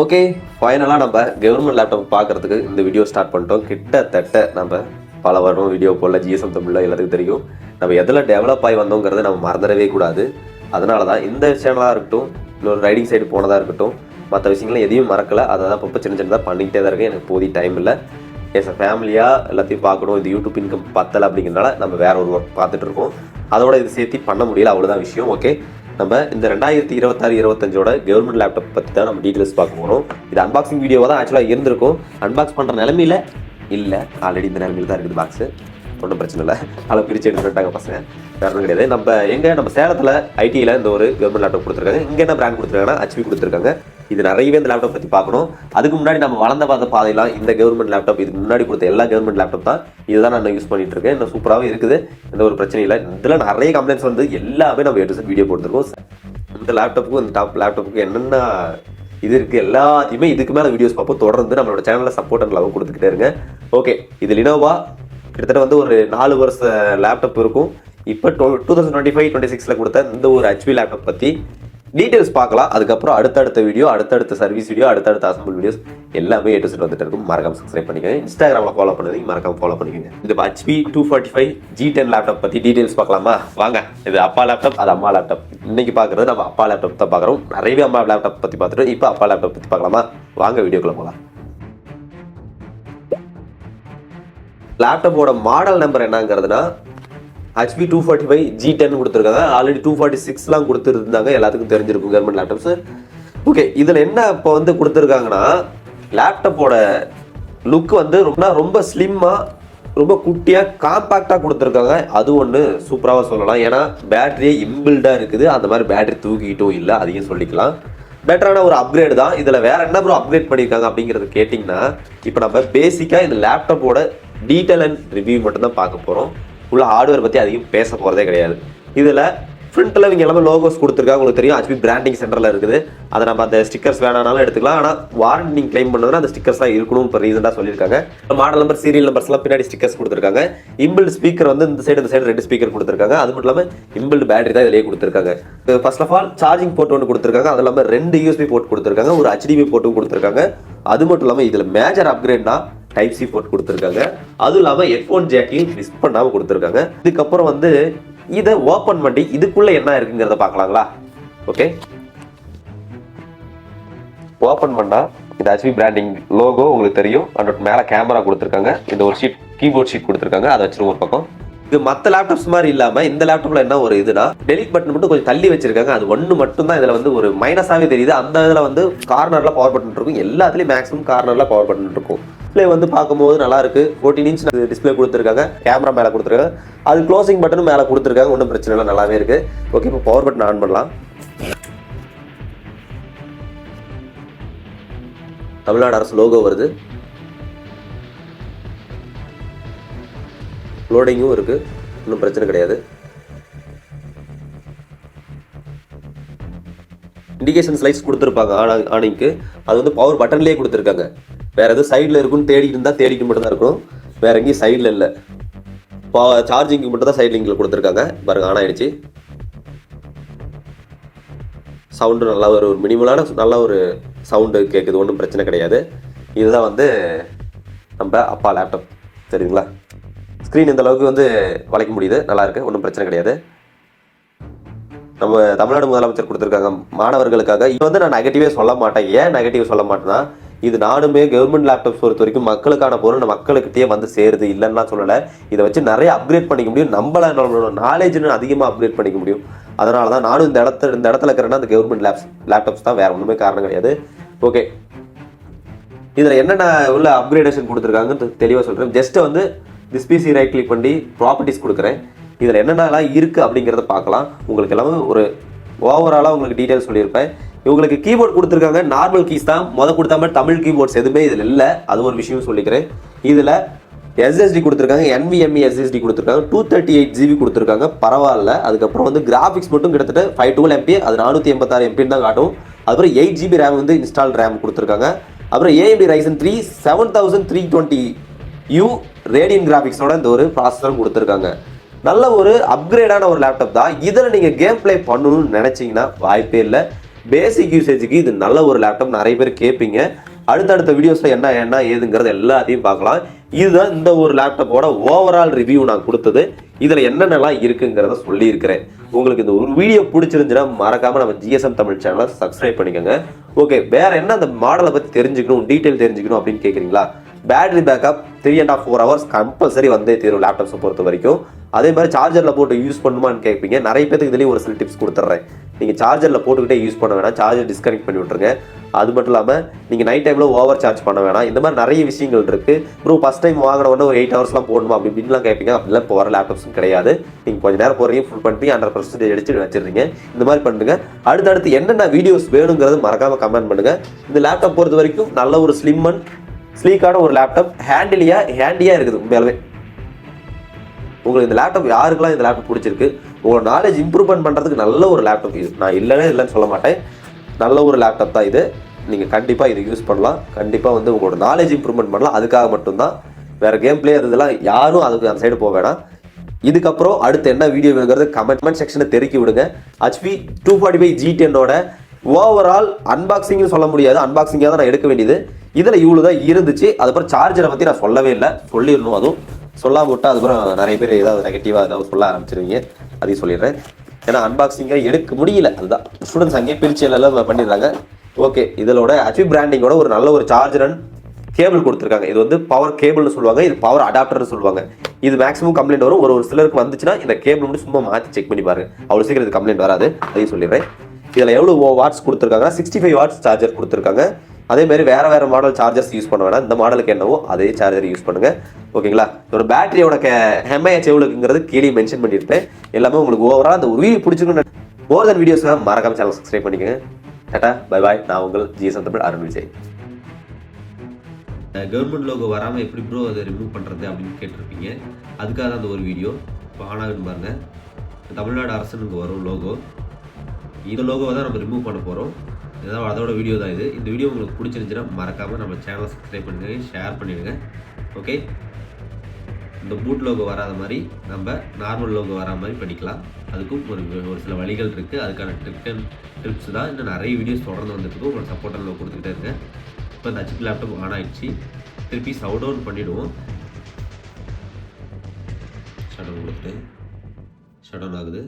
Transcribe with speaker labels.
Speaker 1: Okay ஃபைனலாக நம்ம government laptop பார்க்கறதுக்கு இந்த வீடியோ ஸ்டார்ட் பண்ணிட்டோம். கிட்டத்தட்ட நம்ம பல வருடம் வீடியோ போடல ஜிஎஸ்எம் தமிழில் எல்லாத்துக்கும் தெரியும். நம்ம எதில் டெவலப் ஆகி வந்தோங்கிறத நம்ம மறந்துடவே கூடாது. அதனால தான் இந்த சேனலாக இருக்கட்டும் இன்னொரு ரைடிங் சைடு போனதாக இருக்கட்டும் மற்ற விஷயங்களும் எதையும் மறக்கலை. அதை தான் இப்போ சின்ன சின்னதாக பண்ணிக்கிட்டே தான் இருக்கேன். எனக்கு போதிய டைம் இல்லை. எஸ் ஃபேமிலியாக எல்லாத்தையும் பார்க்கணும். இது யூடியூப் இன்கம் பத்தலை அப்படிங்கிறனால நம்ம வேற ஒரு ஒர்க் பார்த்துட்டு இருக்கோம். அதோட இது சேர்த்து பண்ண முடியல அவ்வளோதான் விஷயம். ஓகே நம்ம இந்த ரெண்டாயிரத்தி இருபத்தாறு இருபத்தஞ்சோட கவர்மெண்ட் லேப்டாப் பற்றி தான் நம்ம டீட்டெயில்ஸ் பார்க்க போகிறோம் இது அன்பாக்சிங் வீடியோவாக தான் ஆக்சுவலாக இருந்திருக்கும். அன்பாக்ஸ் பண்ணுற நிலமையில இல்லை. ஆல்ரெடி இந்த நிலமையில தான் இருக்குது பாக்ஸு ஒன்றும் பிரச்சனை இல்லை. அதில் பிரித்து எடுத்துட்டாங்க பசங்க. வேற கிடையாது. நம்ம எங்கே? நம்ம சேலத்தில் ஐடியில் இந்த ஒரு கவர்மெண்ட் லேப்டாப் கொடுத்துருக்காங்க. இங்கே என்ன பிராண்ட் கொடுத்துருக்காங்கன்னா ஹச்பி கொடுத்துருக்காங்க. இது நிறையவே இந்த லேப்டாப் பற்றி பார்க்கணும். அதுக்கு முன்னாடி நம்ம வளர்ந்த பார்த்த பாதையெல்லாம் இந்த கவர்மெண்ட் லேப்டாப் இதுக்கு முன்னாடி கொடுத்த எல்லா கவர்மெண்ட் லேப்டாப் தான். இதுதான் நான் யூஸ் பண்ணிட்டு இருக்கேன். இன்னும் சூப்பராகவே இருக்குது. எந்த ஒரு பிரச்சனையும் இல்லை. இதில் நிறைய கம்ப்ளைண்ட்ஸ் வந்து எல்லாமே நம்ம எடுத்து வீடியோ போட்டுருக்கோம். இந்த லேப்டாப்புக்கும் இந்த டாப் லேப்டாப்புக்கும் என்னென்ன இது இருக்குது எல்லாத்தையுமே இதுக்கு மேலே வீடியோஸ் பார்ப்போம். தொடர்ந்து நம்மளோட சேனலில் சப்போர்ட் அண்ட் லவ் கொடுத்துக்கிட்டே இருங்க. ஓகே இது லினோவா கிட்டத்தட்ட வந்து ஒரு நாலு வருஷ லேப்டாப் இருக்கும். இப்போ two thousand twenty five twenty சிக்ஸில் கொடுத்த இந்த ஒரு ஹெச்பி லேப்டாப் பற்றி டீட்டெயில்ஸ் பார்க்கலாம். அதுக்கப்புறம் அடுத்தடுத்த வீடியோ அடுத்தடுத்த சர்வீஸ் வீடியோ அடுத்தடுத்த அசம்பிள் வீடியோஸ் எல்லாமே ஏ செட் வந்துட்டு இருக்கும். மறக்காம சப்ஸ்கிரைப் பண்ணிக்கோங்க. இன்ஸ்டாகிராமில் ஃபாலோ பண்ணுறீங்க மறக்காம ஃபாலோ பண்ணிக்கோங்க. இந்த HP two forty five G ten laptop பற்றி டீட்டெயில்ஸ் பார்க்கலாமா? வாங்க. இது அப்பா லேப்டாப் அது அம்மா லேப்டாப் இன்னைக்கு பார்க்குறது நம்ம அப்பா லேப்டாப் தான் பார்க்குறோம். நிறையவே அம்மா லேப்டாப் பற்றி பார்த்துட்டு இப்போ அப்பா லேப்டாப் பற்றி பார்க்கலாமா? வாங்க வீடியோக்குள்ள போகலாம். லேப்டாப்போட model number என்னங்கிறதுனா HP two forty five G ten கொடுத்துருக்காங்க. ஆல்ரெடி டூ ஃபார்ட்டி சிக்ஸ்லாம் கொடுத்துருந்தாங்க. எல்லாத்துக்கும் தெரிஞ்சிருக்கும் கவர்மெண்ட் லேப்டாப்ஸ் ஓகே இதில் என்ன இப்போ வந்து கொடுத்துருக்காங்கன்னா லேப்டாப்போட லுக் வந்து ரொம்ப ரொம்ப ஸ்லிம்மாக ரொம்ப குட்டியாக காம்பேக்டாக கொடுத்துருக்காங்க. அது ஒன்று சூப்பராக சொல்லலாம். ஏன்னா பேட்டரியே இம்பில்டாக இருக்குது. அந்த மாதிரி பேட்டரி தூக்கிட்டும் இல்லை அதையும் சொல்லிக்கலாம். பெட்டரான ஒரு அப்கிரேடு தான். இதில் வேற என்ன ப்ரோ அப்கிரேட் பண்ணியிருக்காங்க அப்படிங்கிறது கேட்டிங்கன்னா இப்போ நம்ம பேசிக்காக இந்த லேப்டாப்போட டீட்டெயில் அண்ட் ரிவ்யூ மட்டும் தான் பார்க்க போகிறோம் உள்ள ஹார்ட்வேர் பற்றி அதிகம் பேச போகிறதே கிடையாது. இதில் ஃப்ரண்ட்டில் இவங்க எல்லாமே லோகோஸ் கொடுத்துருக்காங்க. உங்களுக்கு தெரியும் ஹெச்பி பிராண்டிங் சென்டரில் இருக்குது. அதை நம்ம அந்த ஸ்டிக்கர்ஸ் வேணாலும் எடுத்துக்கலாம். ஆனால் வாரண்டி நீங்கள் கிளைம் பண்ணதுனா அந்த ஸ்டிக்கர்ஸ் தான் இருக்கணும் இப்போ ரீசெண்டாக சொல்லியிருக்காங்க. மாடல் நம்பர் சீரியல் நம்பர்ஸ்லாம் பின்னாடி ஸ்டிக்கர்ஸ் கொடுத்துருக்காங்க. இம்பிள்டு ஸ்பீக்கர் வந்து இந்த சைடு இந்த சைடு ரெண்டு ஸ்பீக்கர் கொடுத்துருக்காங்க. அது மட்டும் இல்லாமல் இம்பிள்டு பேட்டரி தான் இதிலேயே கொடுத்துருக்காங்க. First of all charging port ஒன்று கொடுத்துருக்காங்க. அது இல்லாமல் ரெண்டு யூஎஸ்பி போர்ட் கொடுத்துருக்காங்க. ஒரு ஹெச்டிபி போர்ட்டும் கொடுத்துருக்காங்க. அது மட்டும் இல்லாமல் இதில் மேஜர் அப்கிரேட்னா டைப் சி போர்ட் கொடுத்துருக்காங்க. அதுவும் இல்லாமல் ஹெட்ஃபோன் ஜாக்கையும் மிஸ் பண்ணாமல் கொடுத்துருக்காங்க. இதுக்கப்புறம் வந்து இதை ஓப்பன் பண்ணி இதுக்குள்ள என்ன இருக்குங்கிறத பார்க்கலாங்களா? ஓகே ஓப்பன் பண்ணா இந்த ஹச்பி பிராண்டிங் லோகோ உங்களுக்கு தெரியும். அண்ட் மேலே கேமரா கொடுத்துருக்காங்க. இந்த ஒரு ஷீட் கீபோர்ட் ஷீட் கொடுத்துருக்காங்க. அதை வச்சிருவோம் ஒரு பக்கம். இது மற்ற லேப்டாப்ஸ் மாதிரி இல்லாமல் இந்த லேப்டாப்ல என்ன ஒரு இதுனா டெலிட் பட்டன் மட்டும் கொஞ்சம் தள்ளி வச்சிருக்காங்க. அது ஒன்று மட்டும் தான் வந்து ஒரு மைனஸாகவே தெரியுது. அந்த இதில் வந்து கார்னரில் பவர் பட்டன் இருக்கும். எல்லாத்துலேயும் மேக்ஸிமம் கார்னரில் பவர் பட்டன் இருக்கும். டிஸ்பிளே வந்து பார்க்கும்போது நல்லா இருக்கு ஃபோர்டீன் இன்ச் டிஸ்பிளே கொடுத்துருக்காங்க. கேமரா மேலே கொடுத்துருக்காங்க. அது க்ளோசிங் பட்டனும் மேலே கொடுத்துருக்காங்க. ஒன்றும் பிரச்சனை இல்லை. நல்லாவே இருக்கு. ஓகே இப்போ பவர் பட்டன் ஆன் பண்ணலாம். தமிழ்நாடு அரசு லோகோ வருது. லோடிங்கும் இருக்கு. ஒன்றும் பிரச்சனை கிடையாது. இண்டிகேஷன் ஸ்லைட்ஸ் கொடுத்துருப்பாங்க. ஆனிங்க்கு அது வந்து பவர் பட்டன்லேயே கொடுத்துருக்காங்க. வேற எதுவும் சைடில் இருக்குன்னு தேடிட்டு இருந்தால் தேடிட்டு மட்டும் தான் இருக்கும் வேற எங்கேயும் சைடில் இல்லை. சார்ஜிங்க்கு மட்டும் தான் சைட் லிங்கில் கொடுத்துருக்காங்க. பாருங்க ஆன் ஆயிடுச்சு. சவுண்டு நல்லா ஒரு ஒரு மினிமலான நல்ல ஒரு சவுண்டு கேட்குது ஒன்றும் பிரச்சனை கிடையாது. இதுதான் வந்து நம்ம அப்பா லேப்டாப் சரிங்களா? ஸ்க்ரீன் இந்த அளவுக்கு வந்து வளைக்க முடியுது. நல்லா இருக்கு. ஒன்றும் பிரச்சனை கிடையாது. நம்ம தமிழ்நாடு முதலமைச்சர் கொடுத்துருக்காங்க. மாணவர்களுக்காக. இது வந்து நான் நெகட்டிவே சொல்ல மாட்டேன். ஏன் நெகட்டிவ் சொல்ல மாட்டேன்னா இது நானுமே கவர்மெண்ட் லேப்டாப்ஸ் பொறுத்த வரைக்கும் மக்களுக்கான பொருள் நம்ம மக்களுக்கிட்டே வந்து சேருது இல்லைன்னா சொல்லலை. இதை வச்சு நிறைய அப்கிரேட் பண்ணிக்க முடியும். நம்மள நம்மளோட நாலேஜ்னு அதிகமாக அப்கிரேட் பண்ணிக்க முடியும். அதனால தான் நானும் இந்த இடத்துல இந்த இடத்துல இருக்கிறேன்னா அந்த கவர்மெண்ட் லேப்ஸ் லேப்டாப்ஸ் தான் வேறு ஒன்றுமே காரணம் கிடையாது. ஓகே இதில் என்னென்ன உள்ள அப்கிரேடேஷன் கொடுத்துருக்காங்கன்னு தெளிவாக சொல்கிறேன் ஜஸ்ட்டு வந்து திஸ் பிசி ரைட் கிளிக் பண்ணி ப்ராப்பர்ட்டிஸ் கொடுக்குறேன். இதில் என்னென்னலாம் இருக்குது அப்படிங்கிறத பார்க்கலாம். உங்களுக்கு எல்லாமே ஒரு ஓவராலாக உங்களுக்கு டீட்டெயில் சொல்லியிருப்பேன். இவங்களுக்கு கீபோர்ட் கொடுத்துருக்காங்க. நார்மல் கீஸ் தான். முத கொடுத்த மாதிரி தமிழ் கீபோர்ட்ஸ் எதுவுமே இதில் இல்லை. அது ஒரு விஷயம் சொல்லிக்கிறேன். இதில் எஸ்எஸ்டி கொடுத்துருக்காங்க. என்விஎம்இ எஸ்எஸ்டி கொடுத்துருக்காங்க. டூ தேர்ட்டி எயிட் ஜிபி கொடுத்துருக்காங்க. பரவாயில்ல. அதுக்கப்புறம் வந்து கிராஃபிக்ஸ் மட்டும் கிட்டத்தட்ட ஃபைவ் டுவெல் எம்பி அது நானூற்றி எண்பத்தாறு எம்பின்னு தான் காட்டும். அதுக்கப்புறம் எயிட் ஜிபி ரேம் வந்து இன்ஸ்டால் ரேம் கொடுத்துருக்காங்க. அப்புறம் AMD Ryzen three seven thousand three twenty U Radeon கிராஃபிக்ஸோட இந்த ஒரு ப்ராசஸரும் கொடுத்துருக்காங்க. நல்ல ஒரு அப்கிரேடான ஒரு லேப்டாப் தான். இதில் நீங்கள் கேம் ப்ளே பண்ணணும்னு நினச்சிங்கன்னா வாய்ப்பே இல்லை. பேசிக் யூசேஜுக்கு இது நல்ல ஒரு லேப்டாப் நிறைய பேர் கேட்பீங்க அடுத்தடுத்த வீடியோஸில் என்ன என்ன ஏதுங்கிறது எல்லாத்தையும் பார்க்கலாம். இதுதான் இந்த ஒரு லேப்டாப்போட ஓவரால் ரிவ்யூ நான் கொடுத்தது. இதில் என்னென்னலாம் இருக்குங்கிறத சொல்லியிருக்கிறேன். உங்களுக்கு இந்த ஒரு வீடியோ பிடிச்சிருந்துச்சுன்னா மறக்காமல் நம்ம ஜிஎஸ்எம் தமிழ் சேனலை சப்ஸ்கிரைப் பண்ணிக்கோங்க. ஓகே வேற என்ன அந்த மாடலை பற்றி தெரிஞ்சுக்கணும் டீட்டெயில் தெரிஞ்சுக்கணும் அப்படின்னு கேட்குறீங்களா battery backup three and half four hours compulsory வந்தே தீரும் லேப்டாப்ஸை பொறுத்த வரைக்கும். அதே மாதிரி சார்ஜரில் போட்டு யூஸ் பண்ணுமான்னு கேட்பீங்க நிறைய பேருக்கு இதுலேயும் ஒரு சில டிப்ஸ் கொடுத்துட்றேன். நீங்கள் சார்ஜரில் போட்டுக்கிட்டே யூஸ் பண்ண வேணாம். சார்ஜர் டிஸ்கனெக்ட் பண்ணி விட்ருங்க அது மட்டும் இல்லாமல் நீங்கள் நைட் டைமில் ஓவர் சார்ஜ் பண்ண வேணாம். இந்த மாதிரி நிறைய விஷயங்கள் இருக்குது ப்ரோ ஃபஸ்ட் டைம் வாங்கின உடனே ஒரு எயிட் ஹவர்ஸ்லாம் போடணுமா? அப்படி இப்படின்லாம் கேட்பீங்க. அப்படிலாம் இப்போ வர லேப்டாப்ஸும் கிடையாது. நீங்கள் கொஞ்சம் நேரம் போகிறீங்க ஃபுல் பண்ணி ஹண்ட்ரட் பர்சன்டேஜ் அடிச்சு வச்சிருந்தீங்க இந்த மாதிரி பண்ணுங்க. அடுத்தடுத்து என்னென்ன வீடியோஸ் வேணுங்கிறது மறக்காமல் கமெண்ட் பண்ணுங்கள் இந்த லேப்டாப் பொறுத்த வரைக்கும் நல்ல ஒரு ஸ்லிம் அண்ட் ஸ்லீக்கான ஒரு லேப்டாப் ஹேண்டிலியாக ஹேண்டியாக இருக்குது உண்மையாலுமே. உங்களுக்கு இந்த லேப்டாப் யாருக்கெல்லாம் இந்த லேப்டாப் பிடிச்சிருக்கு? உங்கள் நாலேஜ் இம்ப்ரூவ்மெண்ட் பண்ணுறதுக்கு நல்ல ஒரு லேப்டாப் இது. நான் இல்லைனே இல்லைன்னு சொல்ல மாட்டேன். நல்ல ஒரு லேப்டாப் தான் இது. நீங்கள் கண்டிப்பாக இது யூஸ் பண்ணலாம். கண்டிப்பாக வந்து உங்களோட நாலேஜ் இம்ப்ரூவ்மெண்ட் பண்ணலாம். அதுக்காக மட்டும்தான். வேறு கேம் பிளே இதெல்லாம் யாரும் அதுக்கு அந்த சைடு போக வேணாம். இதுக்கப்புறம் அடுத்து என்ன வீடியோ வேணுங்கிறது கமெண்ட்மெண்ட் செக்ஷனை தெருக்கி விடுங்க. HP two forty five G டென்னோட overall அன்பாக்சிங்னு சொல்ல முடியாது. அன்பாக்சிங்காக தான் நான் எடுக்க வேண்டியது. இதில் இவ்வளோ தான் இருந்துச்சு. அதுக்கப்புறம் சார்ஜரை பற்றி நான் சொல்லவே இல்லை. சொல்லிடணும் அதுவும். சொல்லாம விட்டால் அதுக்கப்புறம் நிறைய பேர் ஏதாவது நெகட்டிவாக ஏதாவது சொல்ல ஆரம்பிச்சிருவீங்க. அதையும் சொல்லிடுறேன். ஏன்னா அன்பாக்சிங்கை எடுக்க முடியல. அதுதான். ஸ்டூடெண்ட்ஸ் அங்கேயே பிரிச்சு எல்லாம் பண்ணிடுறாங்க. ஓகே இதோட ஹச்பி பிராண்டிங்கோட ஒரு நல்ல ஒரு சார்ஜர் அண்ட் கேபிள் கொடுத்துருக்காங்க. இது வந்து பவர் கேபிள்னு சொல்லுவாங்க. இது பவர் அடாப்டர்னு சொல்லுவாங்க. இது மேக்ஸிமம் கம்ப்ளைண்ட் வரும். ஒரு ஒரு சிலருக்கு வந்துச்சுன்னா இந்த கேபிள் மட்டும் சும்மா மாற்றி செக் பண்ணி பாருங்க. அவ்வளோ சீக்கிரம் இது கம்ப்ளைண்ட் வராது. அதையும் சொல்லிடுறேன். இதில் எவ்வளோ வாட்ஸ் கொடுத்துருக்காங்க சிக்ஸ்டி ஃபைவ் வாட்ஸ் சார்ஜர் கொடுத்துருக்காங்க. அதே மாதிரி வேறு மாடல் சார்ஜர்ஸ் யூஸ் பண்ண வேணாம். இந்த மாடலுக்கு என்னவோ அதே சார்ஜர் யூஸ் பண்ணுங்கள் ஓகேங்களா? ஒரு பேட்டரியோட ஹெம்ஐஹெச் எவ்வளோக்குங்கிறது கீழே மென்ஷன் பண்ணியிருப்பேன். எல்லாமே உங்களுக்கு ஓவரால் அந்த ஒரு வீடியோ பிடிச்சிருக்குன்னு மோர் தன் வீடியோஸ் மறக்காம சேனல் சப்ஸ்கிரைப் பண்ணிக்கோங்க. டாட்டா பை பாய் நான் உங்கள் GSM Tamil Arun Vijay. Government logo வராமல் எப்படி ப்ரோ அதை ரிமூவ் பண்ணுறது அப்படின்னு கேட்டிருப்பீங்க. அதுக்காக தான் அந்த ஒரு வீடியோ. இப்போ ஆனாகுன்னு பாருங்கள் தமிழ்நாடு அரசுன்னு வரும் லோகோ இந்த லோகோவை தான் நம்ம ரிமூவ் பண்ண போகிறோம் இதான் அதோட வீடியோ தான் இது. இந்த வீடியோ உங்களுக்கு பிடிச்சிருந்துச்சுன்னா மறக்காமல் நம்ம சேனலை சப்ஸ்கிரைப் பண்ணிடுங்க ஷேர் பண்ணிடுங்க. ஓகே இந்த பூட் லோகோ வராத மாதிரி நம்ம நார்மல் லோகோ வரா மாதிரி படிக்கலாம் அதுக்கும் ஒரு ஒரு சில வழிகள் இருக்குது அதுக்கான ட்ரிக் அண்ட் ட்ரிப்ஸ் தான். இன்னும் நிறைய வீடியோஸ் தொடர்ந்து வந்துருக்கு உங்களோட சப்போர்ட் லோ கொடுத்துக்கிட்டே இருக்கேன் இப்போ இந்த ஹச்பி லேப்டாப் ஆன் ஆகிடுச்சு திருப்பி சவுட் டவுன் பண்ணிவிடுவோம் ஷட் டவுன் கொடுத்துட்டு ஷட் டவுன் ஆகுது.